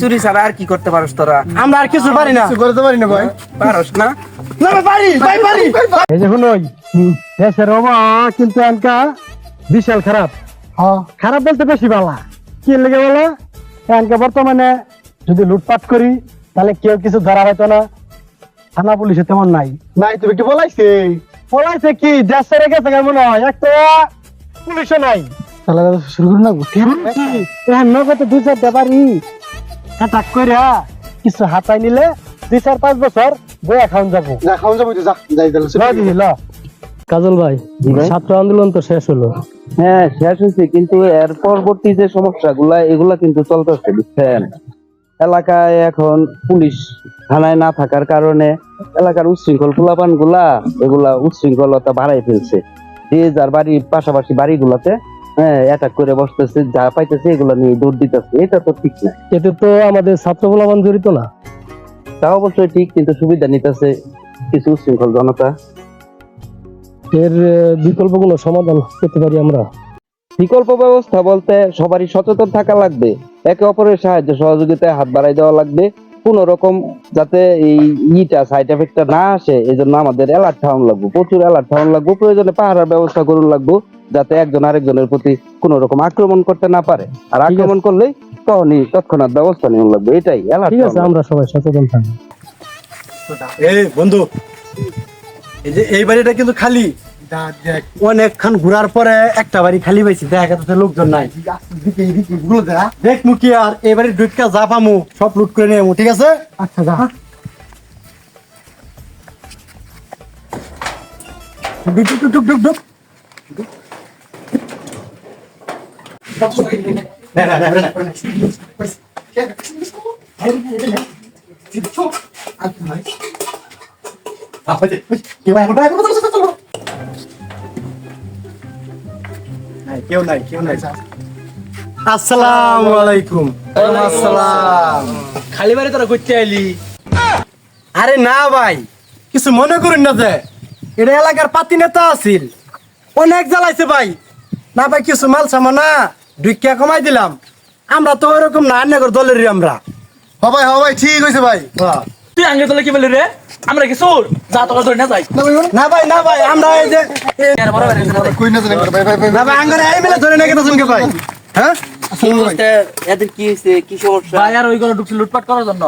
চুরি ছাড়া আর কি করতে পারস তোরা? আমরা আর কিছু পারি না। কিছু করতে পারি না ভাই। পারস না? না পারি ভাই পারি। এই যে শুনুন দেশের অবহাওয়া কিন্তু এনকা বিশাল খারাপ। হ্যাঁ। খারাপ বলতে বেশি বালা। কি লেগে বলো? এনকা বর্তমানে যদি লুটপাট করি তাহলে কেউ কিছু ধরা হয়তো না। থানা পুলিশে তেমন নাই। নাই তুমি কি বলাইছে? পলাইছে কি? দেশ ছেড়ে গেছে কেমন হয় একটা পুলিশও নাই। তাহলে শুরু করুন না এখন নগদ দুই চারটা বাড়ি। কাটাক কইরা কিছু হাতাই নিলে দুই চার পাঁচ বছর বয়া খাওয়ান যাব। যা খাওয়া যাব যা যাই তাহলে কাজল ভাই ছাত্র আন্দোলন তো শেষ হলো। হ্যাঁ শেষ হয়েছে কিন্তু এর পরবর্তী যে সমস্যাগুলা এগুলা কিন্তু চলতেছে বুঝছেন? এলাকায় এখন পুলিশ থানায় না থাকার কারণে এলাকার উচ্ছৃঙ্খল পোলাপানগুলা এগুলা উচ্ছৃঙ্খলতা বাড়াই ফেলছে। যে যার বাড়ির পাশাপাশি বাড়িগুলাতে হ্যাঁ অ্যাটাক করে বসতেছে যা পাইতেছে এগুলা নিয়ে দৌড় দিতেছে। এটা তো ঠিক না। এতে তো আমাদের ছাত্র বলাবান জড়িত না। তা অবশ্যই ঠিক কিন্তু সুবিধা নিতেছে কিছু উচ্ছৃঙ্খল জনতা। এর আহ, বিকল্প কোনো সমাধান পেতে পারি আমরা। বিকল্প ব্যবস্থা বলতে সবারই সচেতন থাকা লাগবে। একে অপরের সাহায্য সহযোগিতায় হাত বাড়াই দেওয়া লাগবে। কোন রকম যাতে এই ইটা সাইড এফেক্টটা না আসে এই জন্য আমাদের অ্যালার্ট থাউন লাগবে প্রচুর অ্যালার্ট থাউন লাগবে প্রয়োজনে পাহারার ব্যবস্থা করুন লাগবে যাতে একজন আরেকজনের প্রতি কোন রকম আক্রমণ করতে না পারে। আর আক্রমণ করলেই তখনই তৎক্ষণাৎ ব্যবস্থা নেওয়া লাগবে এটাই অ্যালার্ট ঠিক আছে আমরা সবাই সচেতন থাকব। এই বন্ধু এই যে এই বাড়িটা কিন্তু খালি। অনেকক্ষণ ঘোরার পরে একটা বাড়ি খালি পাইছি দেখা লোকজন নাই হ্যাঁ? দেখ মুখি আর এই বাড়ির ঢুকা যা পামু সব লুট করে নিয়ে ঠিক আছে আচ্ছা যা কেউ নাই কেউ নাই। আসসালামু আলাইকুম। আসসালাম। খালি বাড়ি তোরা করতে আইলি? আরে না ভাই কিছু মনে করেন না যে এটা এলাকার পাতি নেতা আছিল। অনেক জ্বালাইছে ভাই। না ভাই কিছু মাল সামানা দুইকা কমাই দিলাম। আমরা তো ওইরকম না আন্যাগর দলেরই আমরা। হ ভাই হ ভাই ঠিক হয়েছে ভাই। হ্যাঁ। তুই আঙ্গে তোলে কি বলি রে? আমরা কি চোর? যা তোকে ধরে না যাই। না ভাই না ভাই আমরা এই যে কই না জানি ভাই ভাই ভাই না ভাই আঙ্গরে এই মিলে ধরে নাকি তখন ভাই। হ্যাঁ? এদের কি হয়েছে? কি সমস্যা? ভাই আর ওই ঘরে ঢুকছি লুটপাট করার জন্য।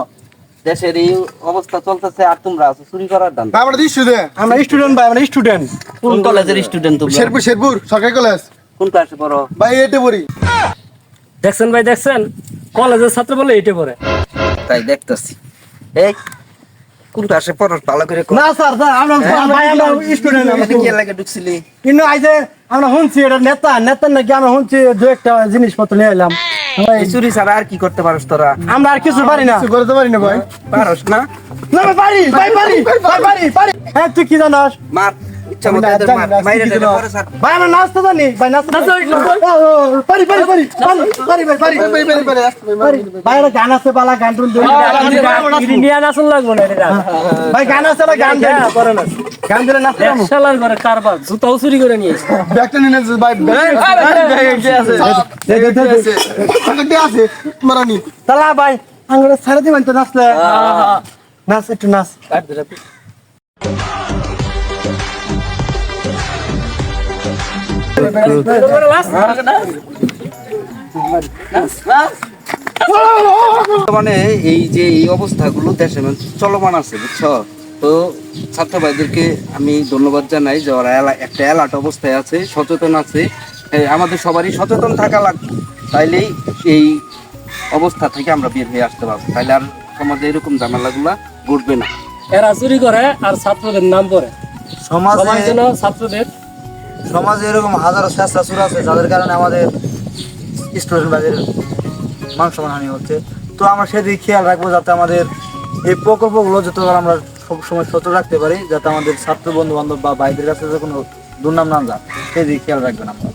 দেশের এই অবস্থা চলতেছে আর তোমরা আছো চুরি করার দান। আমরা দিস দে আমরা স্টুডেন্ট ভাই আমরা স্টুডেন্ট কোন কলেজের স্টুডেন্ট তোমরা? শেরপুর শেরপুর সরকারি কলেজ কোন ক্লাসে পড়ো? ভাই এটে পড়ি। দেখছেন ভাই দেখছেন? কলেজের ছাত্র বলে এইটা পড়ে। তাই দেখতেছি। এই কোন ক্লাসে ভালো করে না স্যার স্যার আমরা ভাই আমরা স্টুডেন্ট এখানে কি লাগে ঢুকছিলি। কিন্তু আজ আমরা শুনছি এটা নেতা নেতা নাকি আমরা শুনছি দু একটা জিনিসপত্র নিয়ে এলাম। চুরি ছাড়া আর কি করতে পারস তোরা? আমরা আর কিছু পারি না। কিছু করতে পারি না ভাই। পারস না? না ভাই পারি ভাই পারি ভাই পারি পারি। হ্যাঁ তুই কি জানাস? মার। ইচ্ছা মতো এদের মাইরে দিলে। পরে। ভাই আমরা নাচতে জানি ভাই নাচতে ও, ও, পারি পারি পারি পারি পারি ভাই পারি ভাই ভাই ভাই পারি ভাই একটা গান আছে বালা গান টুন দিলে নিয়ে আসুন লাগবো না এটা ভাই গান আছে না গান দে গান দিলে নাচতে যাব। শালার ঘরে কারবার জুতাও চুরি করে নিয়ে ব্যাগটা নিয়ে নেছে ভাই ব্যাগ দে, দে, দে, দে। পকেটে আছে মারানি তালা ভাই আঙ্গুরে ছেড়ে দিবেন তো নাচলে নাচ একটু নাচ মানে এই যে এই অবস্থাগুলো দেশে মানে চলমান আছে বুঝছ? তো ছাত্র ভাইদেরকে আমি ধন্যবাদ জানাই যে ওরা একটা অ্যালার্ট অবস্থায় আছে সচেতন আছে। আমাদের সবারই সচেতন থাকা লাগবে তাইলেই এই অবস্থা থেকে আমরা বের হয়ে আসতে পারব। তাইলে আর সমাজে এরকম ঝামেলাগুলা ঘটবে না। এরা চুরি করে আর ছাত্রদের নাম পরে সমাজে জন্য ছাত্রদের সমাজে এরকম হাজারো স্বেচ্ছাসুর আছে যাদের কারণে আমাদের স্টুডেন্ট বাজের মান সম্মানহানি হচ্ছে। তো আমরা সেদিক খেয়াল রাখব যাতে আমাদের এই প্রকল্পগুলো যত আমরা সব সময় সচল রাখতে পারি, যাতে আমাদের ছাত্র বন্ধু বান্ধব বা ভাইদের কাছে যে কোনো দুর্নাম না যায়, সেদিকে খেয়াল রাখবেন আমরা